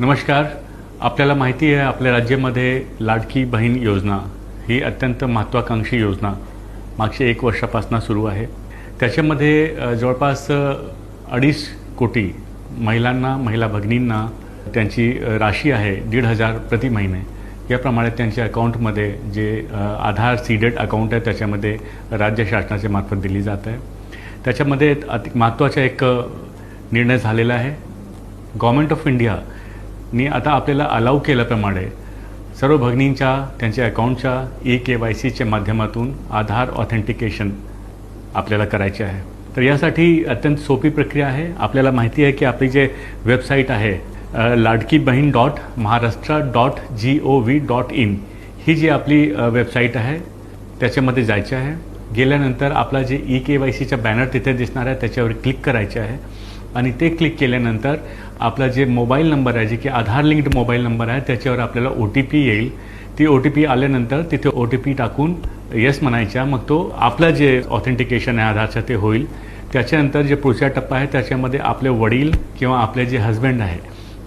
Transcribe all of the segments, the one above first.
नमस्कार. आपल्याला माहिती आहे आपल्या राज्यामध्ये लाडकी बहीण योजना ही अत्यंत महत्त्वाकांक्षी योजना मागच्या एक वर्षापासून सुरू आहे. त्याच्यामध्ये जवळपास अडीच कोटी महिलांना महिला भगिनींना त्यांची राशी आहे दीड हजार प्रति महिने. याप्रमाणे त्यांच्या अकाउंटमध्ये जे आधार सीडेड अकाउंट आहे त्याच्यामध्ये राज्य शासनाच्या मार्फत दिली जात आहे. त्याच्यामध्ये अति महत्त्वाचा एक निर्णय झालेला आहे. गव्हर्मेंट ऑफ इंडिया ने आता आपल्याला अलाव केल्याप्रमाणे सर्व भगिनींच्या त्यांच्या अकाउंटच्या ई के वाय सीच्या माध्यमातून आधार ऑथेंटिकेशन आपल्याला करायचे आहे. तर यासाठी अत्यंत सोपी प्रक्रिया आहे. आपल्याला माहिती आहे की आपली जे वेबसाईट आहे Ladki Bahin dot Maharashtra dot G O V dot in ही जी आपली वेबसाईट आहे त्याच्यामध्ये जायचे आहे. गेल्यानंतर आपला जे ई के वाय सीचा बॅनर तिथे दिसणार आहे त्याच्यावर क्लिक करायचे आहे. आणि ते क्लिक केल्यानंतर आपला जे मोबाईल नंबर आहे जे की आधार लिंक्ड मोबाईल नंबर आहे त्याच्यावर आपल्याला ओ टी पी येईल. ती ओ टी पी आल्यानंतर तिथे ओ टी पी टाकून येस म्हणायच्या. मग तो आपला जे ऑथेंटिकेशन आहे आधारचं ते होईल. त्याच्यानंतर जे पुढचा टप्पा आहे त्याच्यामध्ये आपले वडील किंवा आपले जे हस्बंड आहे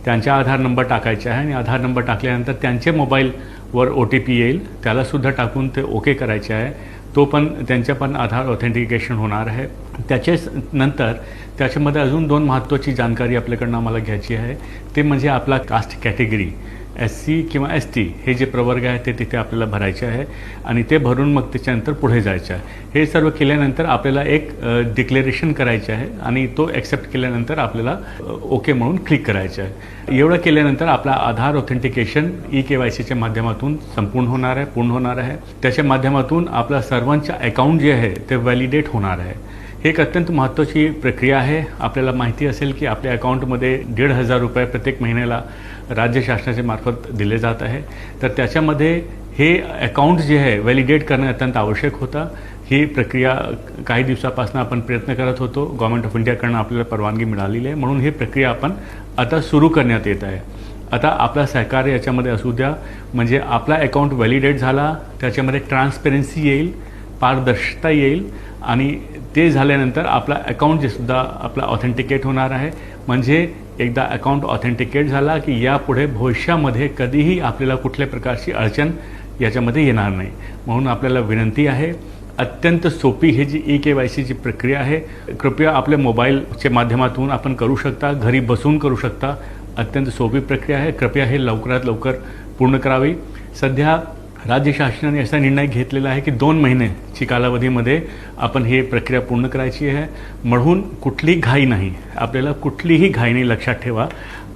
त्यांचा आधार नंबर टाकायचा आहे आणि आधार नंबर टाकल्यानंतर त्यांचे मोबाईलवर ओ टी पी येईल. त्यालासुद्धा टाकून ते ओके करायचे आहे. तो पण त्यांच्या पण आधार ऑथेंटिकेशन होणार आहे. त्याच्याच नंतर त्याच्यामध्ये अजून दोन महत्त्वाची जानकारी आपल्याकडनं आम्हाला घ्यायची आहे. ते म्हणजे आपला कास्ट कॅटेगरी एस सी किंवा एस टी हे जे प्रवर्ग आहे ते तिथे आपल्याला भरायचे आहे आणि ते भरून मग त्याच्यानंतर पुढे जायचं आहे. हे सर्व केल्यानंतर आपल्याला एक डिक्लेरेशन करायचे आहे आणि तो ॲक्सेप्ट केल्यानंतर आपल्याला ओके म्हणून क्लिक करायचं आहे. एवढं केल्यानंतर आपला Aadhaar authentication E K Y सीच्या माध्यमातून संपूर्ण होणार आहे पूर्ण होणार आहे. त्याच्या माध्यमातून आपला सर्वांच्या अकाउंट जे आहे ते व्हॅलिडेट होणार आहे. ही एक अत्यंत महत्त्वाची प्रक्रिया आहे. आपल्याला माहिती असेल की आपल्या अकाउंटमध्ये दीड हजार रुपये प्रत्येक महिन्याला राज्य शासनाच्या मार्फत दिले जात आहे. तर त्याच्यामध्ये हे अकाउंट जे आहे व्हॅलिडेट करणं अत्यंत आवश्यक होतं. ही प्रक्रिया काही दिवसापासून आपण प्रयत्न करत होतो. गव्हर्मेंट ऑफ इंडियाकडनं आपल्याला परवानगी मिळालेली आहे. म्हणून ही प्रक्रिया आपण आता सुरू करण्यात येत आहे. आता आपला सहकार्य याच्यामध्ये असू द्या. म्हणजे आपला अकाउंट व्हॅलिडेट झाला त्याच्यामध्ये ट्रान्सपेरन्सी येईल. पारदर्शकता येईल आणि ते झाल्यानंतर आपला अकाउंट जे सुद्धा आपला ऑथेंटिकेट होणार आहे. म्हणजे एकदा अकाउंट ऑथेंटिकेट झाला की यापुढे भविष्यामध्ये कधीही आपल्याला कुठल्या प्रकारची अडचण याच्यामध्ये येणार नाही. म्हणून आपल्याला विनंती आहे अत्यंत सोपी ही जी ई के वाय सीची प्रक्रिया आहे. कृपया आपल्या मोबाईलच्या माध्यमातून आपण करू शकता घरी बसून करू शकता. अत्यंत सोपी प्रक्रिया आहे. कृपया हे लवकरात लवकर पूर्ण करावी. सध्या राज्य शासनाने असा निर्णय घेतलेला आहे की दोन महिन्याची कालावधीमध्ये आपण ही प्रक्रिया पूर्ण करायची आहे. म्हणून कुठली घाई नाही. आपल्याला कुठलीही घाई नाही लक्षात ठेवा.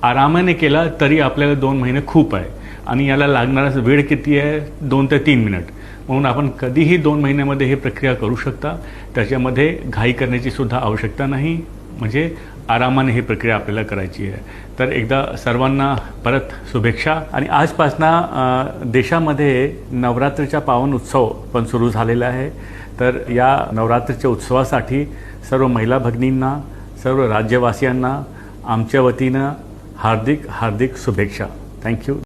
आरामाने केला तरी आपल्याला दोन महिने खूप आहे. आणि याला लागणारा वेळ किती आहे? दोन ते तीन मिनिट. म्हणून आपण कधीही दोन महिन्यामध्ये ही प्रक्रिया करू शकता. त्याच्यामध्ये घाई करण्याची सुद्धा आवश्यकता नाही. म्हणजे आरामाने ही प्रक्रिया आपल्याला करायची आहे. तर एकदा सर्वांना परत शुभेच्छा. आणि आजपासनं देशामध्ये नवरात्रीचा पावन उत्सव पण सुरू झालेला आहे. तर या नवरात्रीच्या उत्सवासाठी सर्व महिला भगिनींना सर्व राज्यवासियांना आमच्या वतीनं हार्दिक हार्दिक शुभेच्छा. थँक्यू